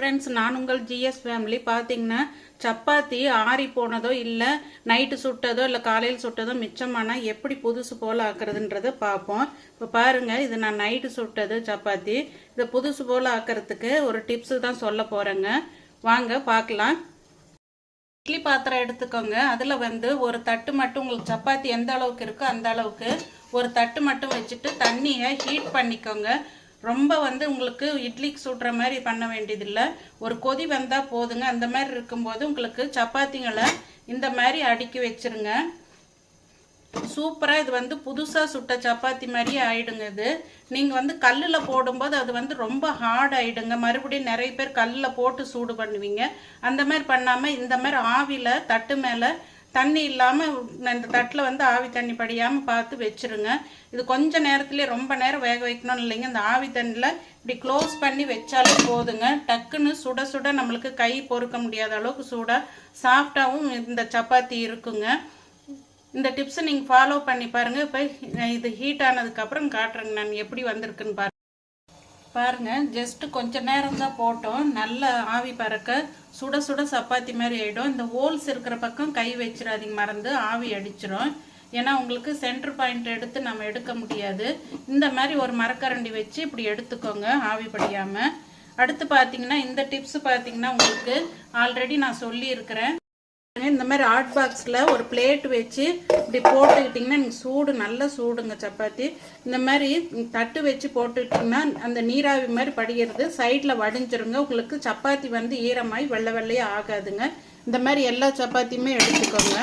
Friends நான் உங்கள் GS family பார்த்தீங்கன்னா சப்பாத்தி ஆறி போனதோ இல்லை நைட்டு சுட்டதோ இல்லை காலையில் சுட்டதோ மிச்சமானால் எப்படி புதுசு போல் ஆக்குறதுன்றதை பார்ப்போம் இப்போ பாருங்கள் இது நான் நைட்டு சுட்டது சப்பாத்தி. இதை புதுசு போல் ஆக்கிறதுக்கு ஒரு டிப்ஸு தான் சொல்ல போகிறேங்க வாங்க பார்க்கலாம் இட்லி பாத்திரம் எடுத்துக்கோங்க. அதில் வந்து ஒரு தட்டு மட்டும் உங்களுக்கு சப்பாத்தி எந்த அளவுக்கு இருக்கோ அந்த அளவுக்கு ஒரு தட்டு மட்டும் வச்சுட்டு தண்ணியை ஹீட் பண்ணிக்கோங்க. ரொம்ப வந்து உங்களுக்கு இட்லிக்கு சுடுற மாதிரி பண்ண வேண்டியதில்லை. ஒரு கொதி வந்தால் போதுங்க. அந்த மாதிரி இருக்கும்போது உங்களுக்கு சப்பாத்திங்களை இந்த மாதிரி அடுக்கி வச்சிருங்க. சூப்பராக இது வந்து புதுசாக சுட்ட சப்பாத்தி மாதிரி ஆயிடுங்க இது. நீங்கள் வந்து கல்லில் போடும்போது அது வந்து ரொம்ப ஹார்ட் ஆகிடுங்க மறுபடியும் நிறைய பேர் கல்லில் போட்டு சூடு பண்ணுவீங்க. அந்த மாதிரி பண்ணாமல் இந்த மாதிரி ஆவியில் தட்டு மேலே தண்ணி இல்லாமல் இந்த தட்டில் வந்து ஆவி தண்ணி படியாமல் பார்த்து வச்சிருங்க. இது கொஞ்சம் நேரத்துலேயே ரொம்ப நேரம் வேக வைக்கணும்னு இல்லைங்க. இந்த ஆவி தண்ணியில் இப்படி க்ளோஸ் பண்ணி வச்சாலே போதுங்க. டக்குன்னு சுட சுட நம்மளுக்கு கை பொறுக்க முடியாத அளவுக்கு சூடாக சாஃப்டாகவும் இந்த சப்பாத்தி இருக்குங்க. இந்த டிப்ஸை நீங்கள் ஃபாலோ பண்ணி பாருங்கள் இப்போ இது ஹீட் ஆனதுக்கப்புறம் காட்டுறேங்க. நான் எப்படி வந்திருக்குன்னு பாருங்கள் பாருங்கள் ஜஸ்ட்டு கொஞ்ச நேரம் தான் போட்டோம். நல்ல ஆவி பறக்க சுட சுட சப்பாத்தி மாதிரி ஆகிடும் இந்த ஹோல்ஸ் இருக்கிற பக்கம் கை வச்சிடாதீங்க மறந்து ஆவி அடிச்சிடும் ஏன்னா உங்களுக்கு சென்டர் பாயிண்ட் எடுத்து நம்ம எடுக்க முடியாது. இந்த மாதிரி ஒரு மரக்கரண்டி வச்சு இப்படி எடுத்துக்கோங்க ஆவி படியாமல் அடுத்து பார்த்தீங்கன்னா இந்த டிப்ஸ் பார்த்தீங்கன்னா உங்களுக்கு ஆல்ரெடி நான் சொல்லியிருக்கிறேன். இந்த மாதிரி ஹாட் பாக்ஸில் ஒரு பிளேட் வச்சு இப்படி போட்டுக்கிட்டிங்கன்னா நீங்கள் சூடு நல்ல சூடுங்க சப்பாத்தி. இந்த மாதிரி தட்டு வச்சு போட்டுக்கிட்டிங்கன்னா அந்த நீராவி மாதிரி படிகிறது சைடில் வடிஞ்சிருங்க. உங்களுக்கு சப்பாத்தி வந்து ஈரமாய் வெள்ளை வெள்ளையே ஆகாதுங்க. இந்த மாதிரி எல்லா சப்பாத்தியுமே எடுத்துக்கோங்க.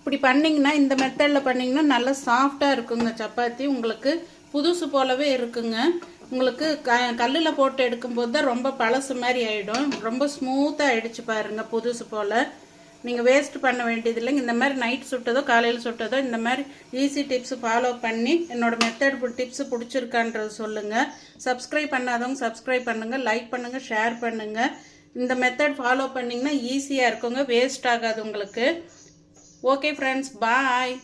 இப்படி பண்ணிங்கன்னா இந்த மெத்தடில் பண்ணிங்கன்னா நல்லா சாஃப்டாக இருக்குங்க சப்பாத்தி. உங்களுக்கு புதுசு போலவே இருக்குங்க. உங்களுக்கு க கல்லில் போட்டு எடுக்கும்போது தான் ரொம்ப பழசு மாதிரி ஆகிடும் ரொம்ப ஸ்மூத்தாக ஆகிடுச்சு பாருங்கள் புதுசு போல். நீங்கள் வேஸ்ட் பண்ண வேண்டியதில்லைங்க இந்த மாதிரி நைட் சுட்டதோ காலையில் சுட்டதோ இந்த மாதிரி ஈஸி டிப்ஸ் ஃபாலோ பண்ணி என்னோடய மெத்தட் டிப்ஸ் பிடிச்சிருக்கான்றது சொல்லுங்கள் சப்ஸ்கிரைப் பண்ணாதவங்க சப்ஸ்கிரைப் பண்ணுங்கள் லைக் பண்ணுங்கள் ஷேர் பண்ணுங்கள் இந்த மெத்தட் ஃபாலோ பண்ணிங்கன்னா ஈஸியாக இருக்குங்க. வேஸ்ட் ஆகாது உங்களுக்கு. Okay friends bye